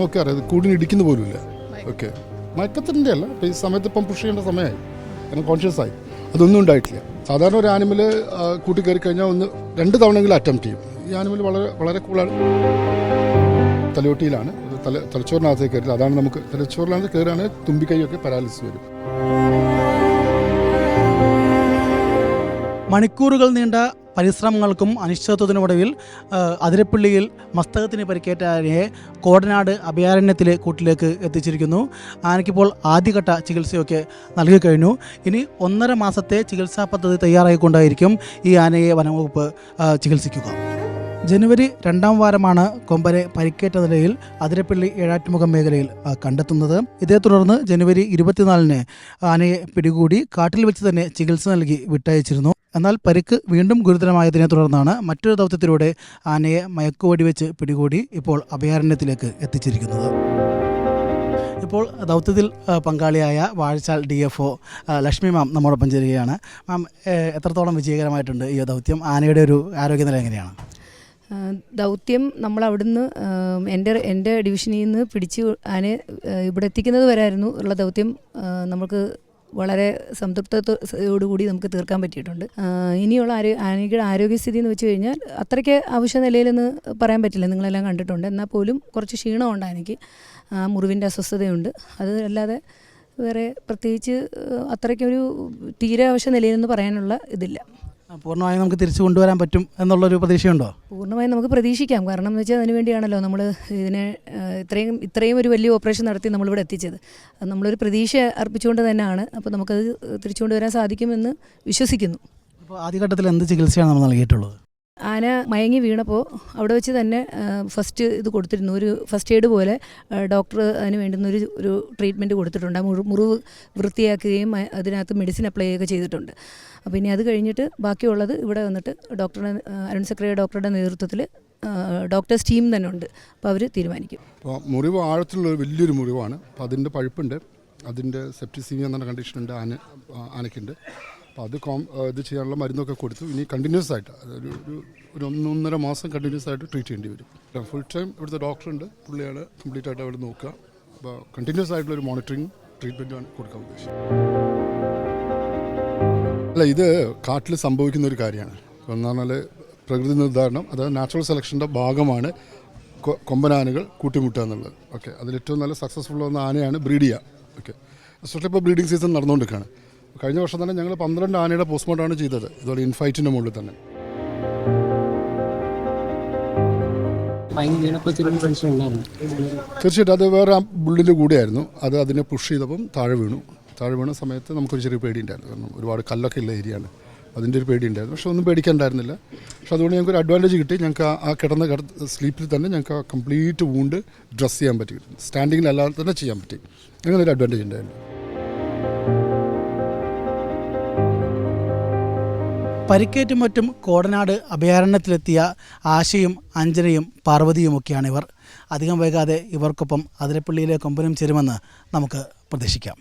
നോക്കി അറിയാം കൂടിന് ഇടിക്കുന്ന പോലുമില്ല. ഓക്കെ മയക്കത്തിന്റെ അല്ല. ഇപ്പം ഈ സമയത്ത് ഇപ്പം പുഷ് ചെയ്യേണ്ട സമയമായി. കാരണം കോൺഷ്യസ് ആയി. അതൊന്നും ഉണ്ടായിട്ടില്ല. സാധാരണ ഒരു ആനിമൽ കൂട്ടി കയറി കഴിഞ്ഞാൽ ഒന്ന് രണ്ട് തവണയെങ്കിലും അറ്റംപ്റ്റ് ചെയ്യും. ഈ ആനിമൽ വളരെ വളരെ കൂളാണ് തലയോട്ടിയിലാണ്. തല തലച്ചോറിനകത്തേക്ക് കയറില്ല. അതാണ് നമുക്ക് തലച്ചോറിനകത്ത് കയറുകയാണെങ്കിൽ തുമ്പിക്കൈയൊക്കെ പാരാലിസിസ് വരും. മണിക്കൂറുകൾ നീണ്ട പരിശ്രമങ്ങൾക്കും അനിശ്ചിതത്വത്തിനുമൊടുവിൽ അതിരപ്പള്ളിയിൽ മസ്തകത്തിന് പരിക്കേറ്റ ആനയെ കോടനാട് അഭയാരണ്യത്തിലെ കൂട്ടിലേക്ക് എത്തിച്ചിരിക്കുന്നു. ആനയ്ക്കിപ്പോൾ ആദ്യഘട്ട ചികിത്സയൊക്കെ നൽകി കഴിഞ്ഞു. ഇനി ഒന്നര മാസത്തെ ചികിത്സാ പദ്ധതി തയ്യാറായിക്കൊണ്ടായിരിക്കും ഈ ആനയെ വനംവകുപ്പ് ചികിത്സിക്കുക. ജനുവരി രണ്ടാം വാരമാണ് കൊമ്പനെ പരിക്കേറ്റ നിലയിൽ അതിരപ്പള്ളി ഏഴാറ്റുമുഖം മേഖലയിൽ കണ്ടെത്തുന്നത്. ഇതേ തുടർന്ന് ജനുവരി ഇരുപത്തിനാലിന് ആനയെ പിടികൂടി കാട്ടിൽ വെച്ച് തന്നെ ചികിത്സ നൽകി വിട്ടയച്ചിരുന്നു. എന്നാൽ പരിക്ക് വീണ്ടും ഗുരുതരമായതിനെ തുടർന്നാണ് മറ്റൊരു ദൗത്യത്തിലൂടെ ആനയെ മയക്കുവടി വെച്ച് പിടികൂടി ഇപ്പോൾ അഭയാരണ്യത്തിലേക്ക് എത്തിച്ചിരിക്കുന്നത്. ഇപ്പോൾ ദൗത്യത്തിൽ പങ്കാളിയായ Vazhachal D F O Lakshmi ma'am നമ്മോടൊപ്പം ചേരുകയാണ്. മാം എത്രത്തോളം വിജയകരമായിട്ടുണ്ട് ഈ ദൗത്യം? ആനയുടെ ഒരു ആരോഗ്യനില എങ്ങനെയാണ്? ദൗത്യം നമ്മൾ അവിടുന്ന് എന്റെ എന്റെ ഡിവിഷനിൽ നിന്ന് പിടിച്ച് ആനെ ഇവിടെ എത്തിക്കുന്നത് വരായിരുന്നു ഉള്ള ദൗത്യം നമുക്ക് വളരെ സംതൃപ്തത്തോടുകൂടി നമുക്ക് തീർക്കാൻ പറ്റിയിട്ടുണ്ട്. ഇനിയുള്ള ആരോ ആനയുടെ ആരോഗ്യസ്ഥിതി എന്ന് വെച്ച് കഴിഞ്ഞാൽ അത്രയ്ക്ക് ആവശ്യ നിലയിലെന്ന് പറയാൻ പറ്റില്ല. നിങ്ങളെല്ലാം കണ്ടിട്ടുണ്ട്. എന്നാൽ പോലും കുറച്ച് ക്ഷീണമുണ്ട് ആനയ്ക്ക്. ആ, മുറിവിന്റെ അസ്വസ്ഥതയുണ്ട്. അത് അല്ലാതെ വേറെ പ്രത്യേകിച്ച് അത്രയ്ക്കൊരു തീരെ ആവശ്യ നിലയിലെന്ന് പറയാനുള്ള ഇതില്ല. പൂർണമായും നമുക്ക് തിരിച്ചു കൊണ്ടുവരാൻ പറ്റും എന്നുള്ളൊരു പ്രതീക്ഷയുണ്ടോ? പൂർണമായും നമുക്ക് പ്രതീക്ഷിക്കാം. കാരണം എന്ന് വെച്ചാൽ അതിന് വേണ്ടിയാണല്ലോ നമ്മൾ ഇതിനെ ഇത്രയും ഇത്രയും ഒരു വലിയ ഓപ്പറേഷൻ നടത്തി നമ്മളിവിടെ എത്തിച്ചത്. അത് നമ്മളൊരു പ്രതീക്ഷ അർപ്പിച്ചുകൊണ്ട് തന്നെയാണ്. അപ്പോൾ നമുക്കത് തിരിച്ചു കൊണ്ടുവരാൻ സാധിക്കുമെന്ന് വിശ്വസിക്കുന്നു. അപ്പോൾ ആദ്യഘട്ടത്തിൽ എന്ത് ചികിത്സയാണ് നമ്മൾ നൽകിയിട്ടുള്ളത്? ആന മയങ്ങി വീണപ്പോൾ അവിടെ വെച്ച് തന്നെ ഫസ്റ്റ് ഇത് കൊടുത്തിരുന്നു. ഒരു ഫസ്റ്റ് എയ്ഡ് പോലെ ഡോക്ടർ അതിന് വേണ്ടുന്ന ഒരു ഒരു ട്രീറ്റ്മെന്റ് കൊടുത്തിട്ടുണ്ട്. ആ മുറി മുറിവ് വൃത്തിയാക്കുകയും അതിനകത്ത് മെഡിസിൻ അപ്ലൈ ചെയ്യുകയൊക്കെ ചെയ്തിട്ടുണ്ട്. അപ്പോൾ ഇനി അത് കഴിഞ്ഞിട്ട് ബാക്കിയുള്ളത് ഇവിടെ വന്നിട്ട് ഡോക്ടറുടെ അരുൺ സെക്രട്ടറി ഡോക്ടറുടെ നേതൃത്വത്തിൽ ഡോക്ടേഴ്സ് ടീം തന്നെ ഉണ്ട്. അപ്പോൾ അവർ തീരുമാനിക്കും. അപ്പോൾ മുറിവ് ആഴത്തിലുള്ള വലിയൊരു മുറിവാണ്. അപ്പോൾ അതിന്റെ പഴുപ്പുണ്ട്. അതിന്റെ സെപ്റ്റിസീമിയ എന്ന കണ്ടീഷനുണ്ട് ആന ആനയ്ക്കുണ്ട്. അത് കോം ഇത് ചെയ്യാനുള്ള മരുന്നൊക്കെ കൊടുത്തു. ഇനി കണ്ടിന്യൂസ് ആയിട്ട് ഒരു ഒരു ഒന്നൊന്നര മാസം കണ്ടിന്യൂസ് ആയിട്ട് ട്രീറ്റ് ചെയ്യേണ്ടി വരും. ഫുൾ ടൈം ഇവിടുത്തെ ഡോക്ടറുണ്ട് പുള്ളിയാണ് കംപ്ലീറ്റ് ആയിട്ട് അവിടെ നോക്കുക. അപ്പോൾ കണ്ടിന്യൂസ് ആയിട്ടുള്ള ഒരു മോണിറ്ററിങ് ട്രീറ്റ്മെന്റാണ് കൊടുക്കാൻ ഉദ്ദേശിച്ചത്. അല്ല ഇത് കാട്ടിൽ സംഭവിക്കുന്ന ഒരു കാര്യമാണ്. എന്ന് പറഞ്ഞാൽ പ്രകൃതി നിർദ്ധാരണം അതായത് നാച്ചുറൽ സെലക്ഷന്റെ ഭാഗമാണ് കൊമ്പനാനകൾ കൂട്ടിമുട്ടുക എന്നുള്ളത്. ഓക്കെ അതിലേറ്റവും നല്ല സക്സസ്ഫുൾ ആവുന്ന ആനയാണ് ബ്രീഡ് ഓക്കെ എസ്പെഷ്യലി ഇപ്പോൾ ബ്രീഡിംഗ് സീസൺ നടന്നുകൊണ്ടിരിക്കുകയാണ്. കഴിഞ്ഞ വർഷം തന്നെ ഞങ്ങൾ പന്ത്രണ്ട് ആനയുടെ പോസ്റ്റ്മോർട്ടമാണ് ചെയ്തത്. ഇതുപോലെ ഇൻഫൈറ്റിന്റെ മുകളിൽ തന്നെ. തീർച്ചയായിട്ടും അത് വേറെ ആ ബുള്ളിന്റെ കൂടെയായിരുന്നു. അത് അതിനെ പുഷ് ചെയ്തപ്പം താഴെ വീണു. താഴെ വീണ സമയത്ത് നമുക്കൊരു ചെറിയ പേടിയുണ്ടായിരുന്നു. കാരണം ഒരുപാട് കല്ലൊക്കെ ഉള്ള ഏരിയയാണ് അതിന്റെ ഒരു പേടിയുണ്ടായിരുന്നു. പക്ഷെ ഒന്നും പേടിക്കാനുണ്ടായിരുന്നില്ല. പക്ഷെ അതുകൊണ്ട് ഞങ്ങൾക്ക് ഒരു അഡ്വാന്റേജ് കിട്ടി. ഞങ്ങൾക്ക് ആ- ആ കിടന്ന കിട സ്ലീപ്പിൽ തന്നെ ഞങ്ങൾക്ക് ആ കംപ്ലീറ്റ് വൂണ്ട് ഡ്രസ്സ് ചെയ്യാൻ പറ്റി. സ്റ്റാൻഡിങ്ങിലല്ലാതെ തന്നെ ചെയ്യാൻ പറ്റി. അങ്ങനെ ഒരു അഡ്വാന്റേജ് ഉണ്ടായിരുന്നു. പരിക്കേറ്റും മറ്റും കോടനാട് അഭയാരണ്യത്തിലെത്തിയ ആശയും അഞ്ജനയും പാർവതിയുമൊക്കെയാണ് ഇവർ അധികം വൈകാതെ ഇവർക്കൊപ്പം അതിരപ്പള്ളിയിലെ കൊമ്പനും ചേരുമെന്ന് നമുക്ക് പ്രതീക്ഷിക്കാം.